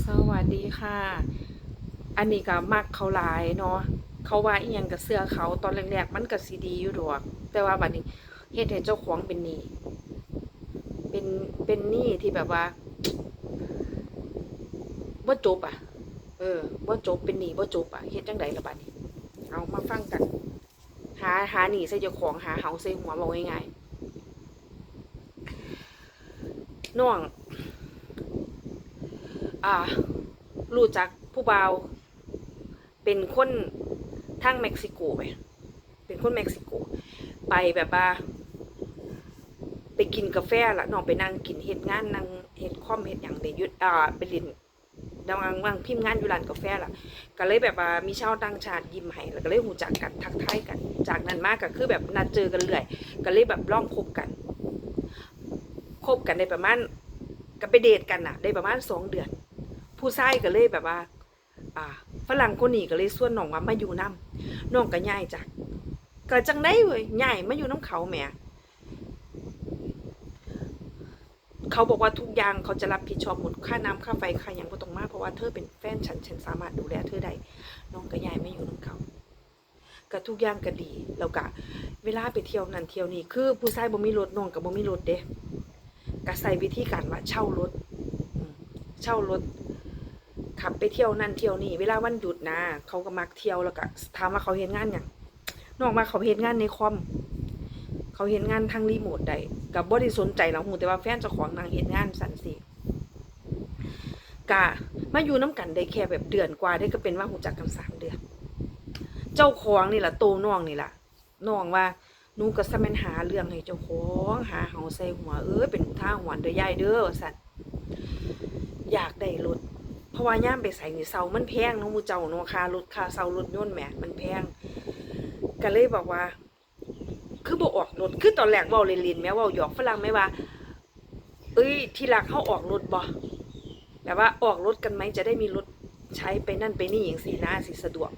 สวัสดีค่ะ อันนี้ก็มักเขาหลายเนาะ เขาว่าอีหยังกับเสื้อเขาตอนแรกๆมันก็สีดีอยู่ดอก แต่ว่าบัดนี้เฮ็ดให้เจ้าของเป็นหนี้ เป็นเป็นหนี้ที่แบบว่าบ่จบอะ เออบ่จบเป็นหนี้บ่จบอะเฮ็ดจังไดล่ะบัดนี้ เอามาฟังกัน หาหาหนี้ใส่เจ้าของหาเฮาใส่หัวเว้าง่ายๆน้อง อ่ารู้จักผู้บ่าว เป็นคนทางเม็กซิโกไหมเป็นคนเม็กซิโก ไปแบบว่า ไปกินกาแฟละน้องไปนั่งกินเฮ็ดงานนั่งเฮ็ดคอมเฮ็ดอย่างเดยุดอ่าไปเรียนดังว่างพิมพ์งานอยู่ร้านกาแฟล่ะ ก็เลยแบบว่ามีชาวต่างชาติยิ้มให้แล้วก็เลยหูจักกันทักทายกัน จากนั้นมากก็คือแบบนัดเจอกันเรื่อยก็เลยแบบล่องคบกันคบกันได้ประมาณก็ไปเดทกันน่ะได้ประมาณสองเดือน ผู้ชายก็เลยแบบว่า อ่าฝรั่งคนนี้ก็เลยส่วนน้องว่ามาอยู่น้ำน้องก็ย้ายจากก็จังได้เว้ยย้ายมาอยู่น้ำเขาแหมเขาบอกว่าทุกอย่างเขาจะรับผิดชอบหมดค่าน้ำค่าไฟค่าอย่างบ่ต้องมาเพราะว่าเธอเป็นแฟนฉันฉันสามารถดูแลเธอได้น้องก็ย้ายมาอยู่น้ำเขาก็ทุกอย่างก็ดีแล้วก็เวลาไปเที่ยวนั่นเที่ยวนี่คือ ผู้ชายบ่มีรถน้องก็บ่มีรถเด้ก็ใส่วิธีการว่าเช่ารถเช่ารถ ขับไปเที่ยวนั่นเที่ยวนี่เวลาวันหยุดนะเขาก็มักเที่ยวแล้วก็ถามว่าเขาเห็นงานอย่างนอกมาเขาเห็นงานในคอมเขาเห็นงานทางรีโมทได้กับบ่ได้สนใจหรอกหูแต่ว่าแฟนเจ้าของนางเห็นงานสันสิกะมาอยู่น้ำกันได้แค่แบบเดือนกว่าได้ก็เป็นว่าหูจักกันสามเดือน เจ้าของนี่แหละโตน้องนี่แหละน้องว่านูก็สแมนหาเรื่องให้เจ้าของหาเฮาใส่หัวเออเป็นท่าหวนเด้อยายเด้อว่าสันอยากได้รถ เพราะว่าย่ามไปใส่นี่เซามันแพงน้องมูเจ้าเนาะค่ารถค่าเซารถยนต์แหมมันแพงก็เลยบอกว่า คือบอกออกรถคือตอนแรกเว้าเล่นๆแม้ว่าหยอกฝรั่งไหมว่า เอ้ย ที่รักเขาออกรถบ่แบบว่าออกรถกันไหมจะได้มีรถใช้ไปนั่นไปนี่อย่างสีนะสิสะดวก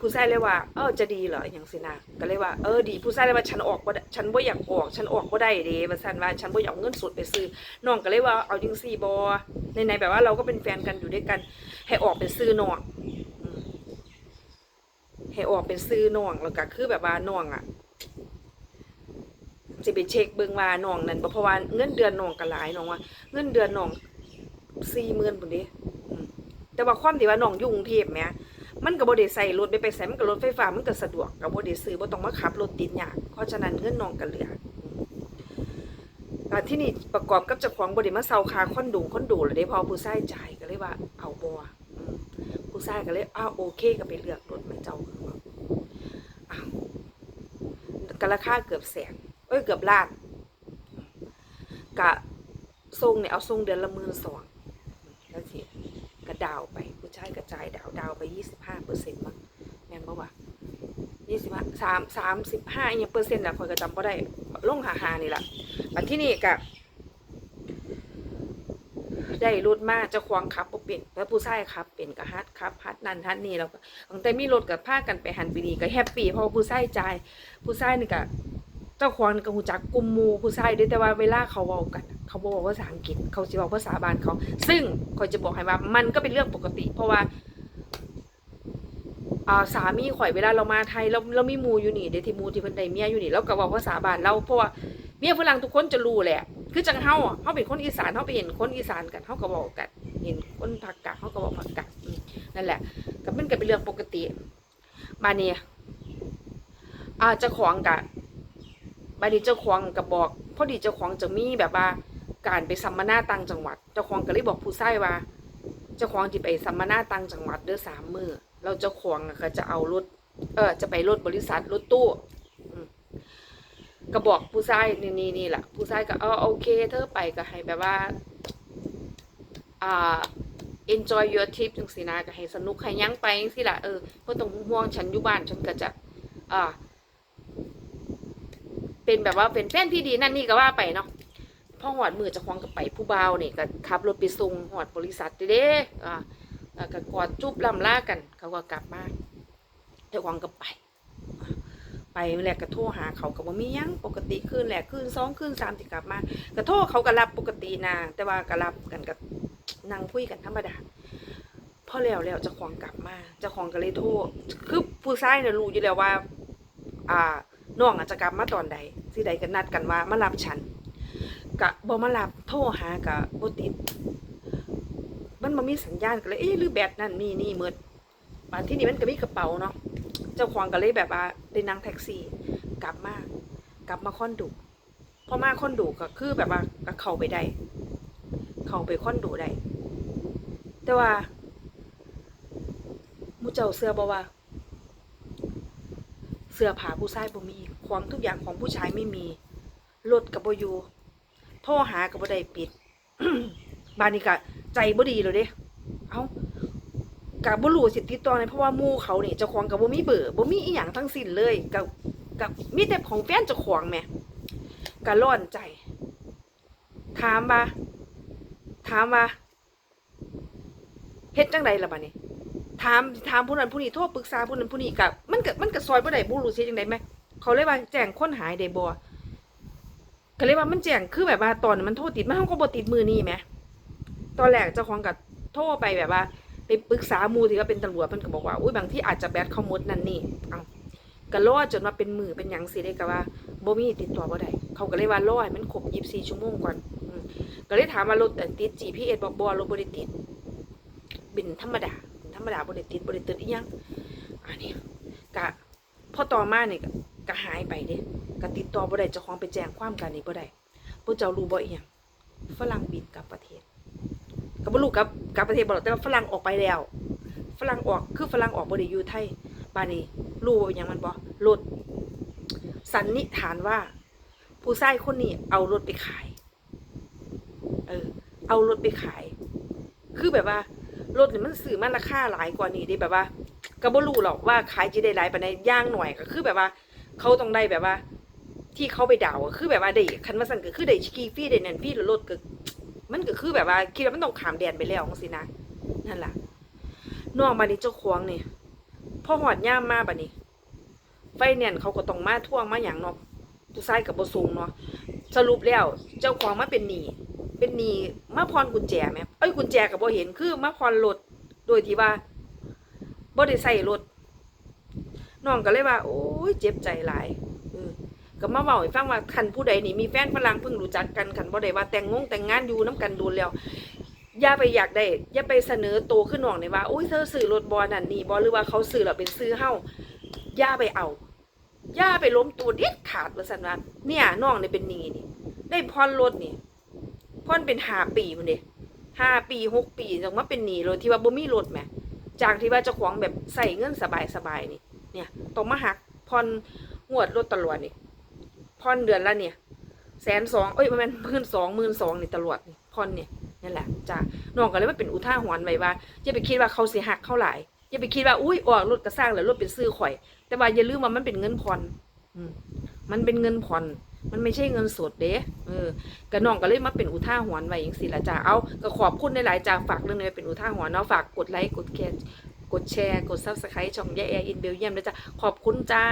ผู้ชายเลยว่า เออจะดีเหรออย่างสินะก็เลยว่าเออดีผู้ชายเลยว่าฉันออกบ่ได้ฉันบ่อยากออกฉันออกบ่ได้เด้ว่าซั่นว่าฉันบ่อยากเงินสดไปซื้อน้องก็เลยว่าเอาจังซี่บอในในแบบว่าเราก็เป็นแฟนกันอยู่ด้วยกัน ให้ออกเป็นซื้อน้องให้ออกเป็นซื้อน้องแล้วก็คือแบบว่าน้องอะจะไปเช็คเบิ่งว่าน้องนั่นเพราะว่าเงินเดือนน้องก็หลายน้องว่า เงินเดือนน้องสี่หมื่นปุ่นเดิแต่ว่าความที่ว่าน้องยู่งเทพแหม มันก็บ่ได้ใส่รถไปไปใส่มันก็รถไฟฟ้ามันก็สะดวกก็บ่ได้ซื้อบ่ต้องมาขับรถติดยากเพราะฉะนั้นเงินนองก็เหลือที่นี่ประกอบกับเจ้าของบริมาเซาคาคอนโดคอนโดเลยได้พอผู้ชายจ่ายก็เลยว่าเอาบัวผู้ชายก็เลยอ้าวโอเคก็ไปเลือกรถมาเจ้าอ้าวก็ราคาเกือบแสนเอ้ยเกือบล้านกะทรงเนี่ยเอาทรงเดือนละหมื่นสองแล้วสิกระดาวไป ผู้ชายกระจายดาวดาวไปยี่สิบห้าเปอร์เซ็นต์มั้งแม่นบ่วะยี่สิบห้าสามสามสิบห้าอย่างเปอร์เซ็นต์อะคอยก็จำบ่ได้ลงหาหานี่แหละบัดที่นี่กะได้รถมาเจ้าของขับบ่เป็นแล้วผู้ชายขับเป็นก็ฮัดขับฮัดนั่นฮัดนี่แล้วก็ตั้งแต่มีรถกับพากันไปหันไปนี่ก็แฮปปี้เพราะผู้ชายจ่ายผู้ชายนี่ก็ เจ้าของนี่ก็ฮู้จักกลุ่มมูผู้ชายด้อแต่ว่าเวลาเขาเว้ากัน เขาบ่เว้าภาษาอังกฤษ เขาสิเว้าภาษาบ้านเขา ซึ่งข่อยจะบอกให้ว่ามันก็เป็นเรื่องปกติ เพราะว่าสามีข่อยเวลาเรามาไทยเราเรามีมูอยู่นี่เดทีมูที่เพิ่นได้เมียอยู่นี่เราก็เว้าภาษาบ้านเราเพราะว่าเมียฝรั่งทุกคนจะรู้แหละ คือจังเฮาเฮาเป็นคนอีสานเฮาไปเห็นคนอีสานกันเฮาก็บอกกันเห็นคนภาคกลางเฮาก็บอกภาคกลางนั่นแหละก็มันก็เป็นเรื่องปกติมาเนี่ยอาจ้าของกะ บาดนี้เจ้าของก็บอกพอดีเจ้าของจะมีแบบว่าการไปสัมมนาต่างจังหวัด เจ้าของก็เลยบอกผู้ใชายว่า เจ้าของที่ไปสัมมนาต่างจังหวัดเด้อสามมือเราเจ้าของก็จะเอารถ เออจะไปรถบริษัทรถตู้ก็บอกผู้ชายนี่นี่นี่แหละผู้ชายก็เออโอเค เธอไปก็ให้แบบว่าอ่า enjoy your trip จังสินะก็ให้สนุกให้ยั้งไปจังสิละเออเพราะต้องห่วงฉันอยู่บ้านฉันก็จะอ่า เป็นแบบว่าเป็นแฟนที่ดีนั่นนี่ก็ว่าไปเนาะพ่อหอดมือจะคล้องกับไปผู้บ่าวนี่ยก็ขับรถไปส่งหอดบริษัทเด้อ่าก็กอดจุบลำลากัน เขาก็กลับมาเจ้าของก็ไป ไปแหลกก็โทรหาเขาก็บ่มียังปกติคืนแหลกคืนสองคืนสามที่กลับมาก็โทรเขาก็รับปกตินะแต่ว่าก็รับกันกับนั่งคุยกันธรรมดาพอแล้วแล้วจะของกลับมาจ้าของก็เลยโทรคือผู้ชายเนี่ยรู้อยู่แล้วว่า อ่า น้องอาจจะกลับมาตอนใดสิใดก็นัดกันว่ามารับฉันกะบ่มารับโทรหากะบ่ติด มันบ่มีสัญญาณก็เลยเอ๊ะหรือแบตนั่นมีนี่หมดบานที่นี่มันก็มีกระเป๋าเนาะเจ้าของก็เลยแบบว่าได้นั่งแท็กซี่ กลับมากลับมาคอนโดพอมาคอนโดก็คือแบบว่าก็เข้าไปได้เข้าไปคอนโดได้แต่ว่ามูเจ้าเสื้อบ่ว่า เสื้อผ้าผู้ชายบ่มีของทุกอย่างของผู้ชายไม่มีรถกับบ่อยู่โทรหากับบ่ได้ปิดบานนี้ก็ใจบ่ดีเลยเด้ เอ้าก็บ่รู้สิติดต่อไงเพราะว่ามู่เขานี่เจ้าของก็บ่มีเบอร์บ่มีอีหยังทั้งสิ้นเลยก็ก็มีแต่ของแฟนเจ้าของแหมก็ร้อนใจ ถามว่าถามว่าเฮ็ดจังไดล่ะบัดนี้ ถามถามผู้นั้นผู้นี้โทรปรึกษาผู้นั้นผู้นี้กับมันก็มันก็ซอยบ่ได้บ่รู้สิจังได๋แหมเขาเลยว่าแจ้งคนหายได้บ่ก็เลยว่ามันแจ้งคือแบบว่าตอนมันโทรติดมันเฮาก็บ่ติดมือนี้แหมตอนแรกเจ้าของก็โทรไปแบบว่าไปปรึกษาหมู่ที่ว่าเป็นตำรวจเพิ่นก็บอกว่าอุ้ยบางที่อาจจะแบตเขาหมดนั่นนี่เอาก็รอจนว่าเป็นมือเป็นหยังสิได้ก็ว่าบ่มีติดต่อบ่ได้เขาก็เลยว่ารอให้มันครบ24ชั่วโมงก่อนก็เลยถามว่ารถติด GPS บอกบ่รถบ่ได้ติดเป็นธรรมดา รมดาบริติดบริติดอีหยังอันนี้กะพอต่อมาเนี่ยก็หายไปเด้ก็ติดต่อบ่ได้เจ้าของไปแจ้งความกันนี่บ่ได้พวกเจ้ารู้บ่อีหยังฝรั่งบินกลับประเทศก็บ่รู้กับกลับประเทศบ่หรอกแต่ว่าฝรั่งออกไปแล้ว ฝรั่งออกคือฝรั่งออกบ่ได้อยู่ไทยบานี้รู้ว่าอิหยังมันบ่รถสันนิษฐานว่า ผู้ชายคนนี้เอารถไปขาย เออ เอารถไปขาย คือแบบว่า รถนี่มันซื้อมันราคาหลายกว่านี้ดิแบบว่าก็บ่รู้หรอกว่าขายจะได้หลายปานใดย่างหน่อยก็คือแบบว่า เขาต้องได้แบบว่า ที่เขาไปดาวอะคือแบบว่าได้คันว่าสั่นก็คือได้ขี่ฟรีได้นั่นฟรีแล้วรถก็มันก็คือแบบว่าคิดว่ามันต้องขามแดนไปแล้วจังซี่นะนั่นล่ะน้องบัดนี้เจ้าของนี่พอหอดย่ามมาบัดนี้ ไฟแนนซ์เขาก็ต้องมาท่วงมาหยังเนาะผู้ชายก็บ่สูงเนาะสรุปแล้วเจ้าของมาเป็นหนี้ เป็นหนี้มาพรกุญแจไหมเอ้ยกุญแจกับบ่เห็นคือมาพรรถโดยที่ว่าบ่ได้ใส่รถน้องก็เลยว่า โอ้ยเจ็บใจหลายก็มาเว้าให้ฟังว่าคันผู้ใดนี่มีแฟนฝรั่งเพิ่งรู้จักกันคันบ่ได้ว่าแต่งงงแต่งงานอยู่น้กันโดนแล้วอย่าไปอยากได้อย่าไปเสนอโตวขึ้นน้องเลยว่าโอ้ยเธอซื้อรถบ่นั่นนี่บ่หรือว่าเขาซื้อแล้วเป็นซื้อเฮาอย่าไปเอาอย่าไปล้มตัวเด็ดขาดว่าซั่นว่าเนี่ยน้องนี่เป็นนีนี่ ได้พรรถนี่ พ่อนเป็นห้าปีมันเด้ห้าปีหกปีจังมาเป็นหนี้รถที่ว่าบ่มีรถแหมจากที่ว่าเจ้าของแบบใส่เงินสบายสบายๆนี่ เนี่ยต้องมาหักพ่อนงวดรถตลอดนี่พ่อนเดือนละเนี่ยแสนสองเอ้ยประมาณหมื่นสองหมื่นสองนี่ตลอดนี่พ่อนเนี่ยนั่นแหละจ้าน้องก็เลยว่าเป็นอุท่าหรณ์ไว้ว่าอย่าไปคิดว่าเขาเสิหักเข้าหลายอย่าไปคิดว่าอุ้ยออกรถกระสร้างแล้วรถเป็นซื้อข่อย แต่ว่าอย่าลืมว่ามันเป็นเงินผ่อนมมันเป็นเงินผ่อน มันไม่ใช่เงินสดเด้เออก็น้องก็เลยมาเป็นอุท่าหรณ์ไว้อย่างสิละจ้าเอาก็ขอบคุณหลายๆจ้าฝากเรื่องนี้เป็นอุท่าหรณ์เนาะฝากกดไลค์กดแชร์กดแชร์กดซับสไครต์ช่องแย่แอร์อินเบลเยียมนะจ้าขอบคุณจ้า